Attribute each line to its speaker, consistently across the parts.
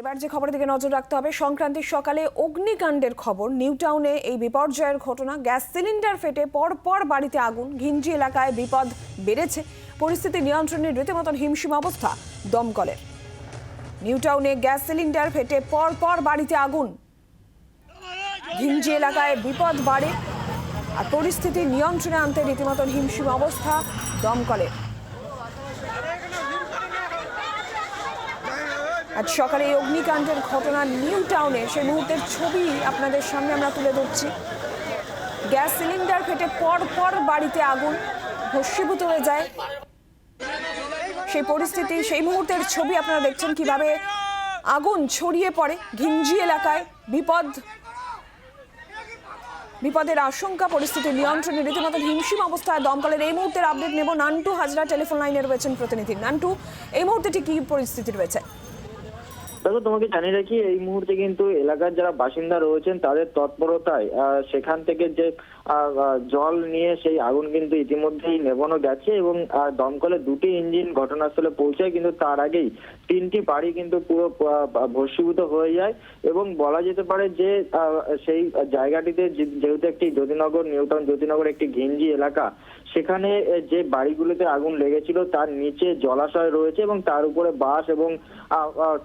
Speaker 1: এবার যে খবরের দিকে নজর রাখতে হবে, সংক্রান্তির সকালে অগ্নিকাণ্ডের খবর। নিউ টাউনে এই বিপর্যয়ের ঘটনা, গ্যাস সিলিন্ডার ফেটে পরপর বাড়িতে আগুন, ঘিঞ্জি এলাকায় বিপদ বেড়েছে। পরিস্থিতি নিয়ন্ত্রণে রীতিমতন হিমশিম অবস্থা দমকলের। নিউ টাউনে গ্যাস সিলিন্ডার ফেটে পরপর বাড়িতে আগুন। ঘিঞ্জি এলাকায় বিপদ বাড়ে, আর পরিস্থিতি নিয়ন্ত্রণে আনতে রীতিমতন হিমশিম অবস্থা দমকলের। আজ সকালে এই অগ্নিকাণ্ডের ঘটনা নিউ টাউনে, সেই মুহূর্তের ছবি আপনাদের সামনে আমরা তুলে ধরছি। গ্যাস সিলিন্ডার ফেটে পর পর বাড়িতে আগুন ভস্মীভূত হয়ে যায়। সেই পরিস্থিতি, সেই মুহূর্তের ছবি আপনারা দেখছেন কীভাবে আগুন ছড়িয়ে পড়ে ঘিঞ্জি এলাকায়। বিপদ, বিপদের আশঙ্কা, পরিস্থিতি নিয়ন্ত্রণে রীতিমতো হিমশিম অবস্থায় দমকলের এই মুহূর্তের আপডেট নেব। নান্টু হাজরা টেলিফোন লাইনে রয়েছেন প্রতিনিধি। নান্টু, এই মুহূর্তে ঠিক কি পরিস্থিতি রয়েছে?
Speaker 2: দেখো তোমাকে জানিয়ে রাখি, এই মুহূর্তে কিন্তু এলাকার যারা বাসিন্দা রয়েছেন, তাদের তৎপরতায় সেখান থেকে যে জল নিয়ে সেই আগুন কিন্তু ইতিমধ্যেই নেভানো গেছে এবং দমকলে দুটি ইঞ্জিন ঘটনাস্থলে পৌঁছায়, কিন্তু তার আগেই তিনটি বাড়ি কিন্তু পুরো ভস্মীভূত হয়ে যায় এবং বলা যেতে পারে যে সেই জায়গাটিতে যেহেতু একটি জ্যোতিনগর, নিউটাউন জ্যোতিনগর একটি ঘিঞ্জি এলাকা সেখানে যে বাড়িগুলোতে আগুন লেগেছিল তার নিচে জলাশয় রয়েছে এবং তার উপরে বাঁশ এবং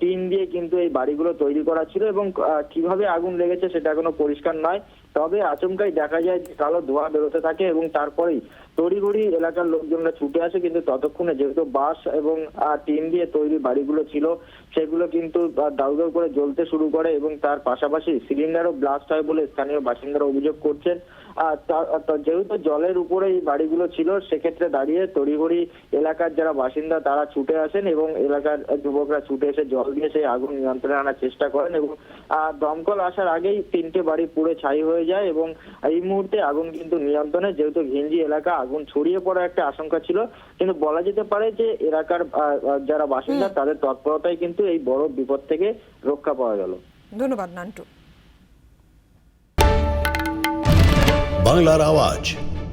Speaker 2: টিন দিয়ে কিন্তু এই বাড়িগুলো তৈরি করা ছিল এবং কীভাবে আগুন লেগেছে সেটা এখনও পরিষ্কার নয়। তবে আচমকাই দেখা যায় যে কালো ধোঁয়া বেরোতে থাকে এবং তারপরেই তড়িঘড়ি এলাকার লোকজনরা ছুটে আসে, কিন্তু ততক্ষণে যেহেতু বাঁশ এবং টিন দিয়ে তৈরি বাড়িগুলো ছিল, সেগুলো কিন্তু দাউ দাউ করে জ্বলতে শুরু করে এবং তার পাশাপাশি সিলিন্ডারও ব্লাস্ট হয় বলে স্থানীয় বাসিন্দারা অভিযোগ করছেন। যেহেতু জলের উপরে এই বাড়িগুলো ছিল সেক্ষেত্রে দাঁড়িয়ে তড়িঘড়ি এলাকার যারা বাসিন্দা তারা ছুটে আসেন এবং এলাকার যুবকরা ছুটে এসে জল দিয়ে সেই আগুন নিয়ন্ত্রণে আনার চেষ্টা করেন এবং দমকল আসার আগেই তিনটে বাড়ি পুড়ে ছাই হয়ে যায় এবং এই মুহূর্তে আগুন কিন্তু নিয়ন্ত্রণে যেহেতু ঘিঞ্জি এলাকা আগুন ছড়িয়ে পড়ার একটা আশঙ্কা ছিল। কিন্তু বলা যেতে পারে যে এলাকার যারা বাসিন্দা তাদের তৎপরতায় কিন্তু এই বড় বিপদ থেকে রক্ষা পাওয়া গেল।
Speaker 1: ধন্যবাদ নান্টু।
Speaker 3: বাংলার আওয়াজ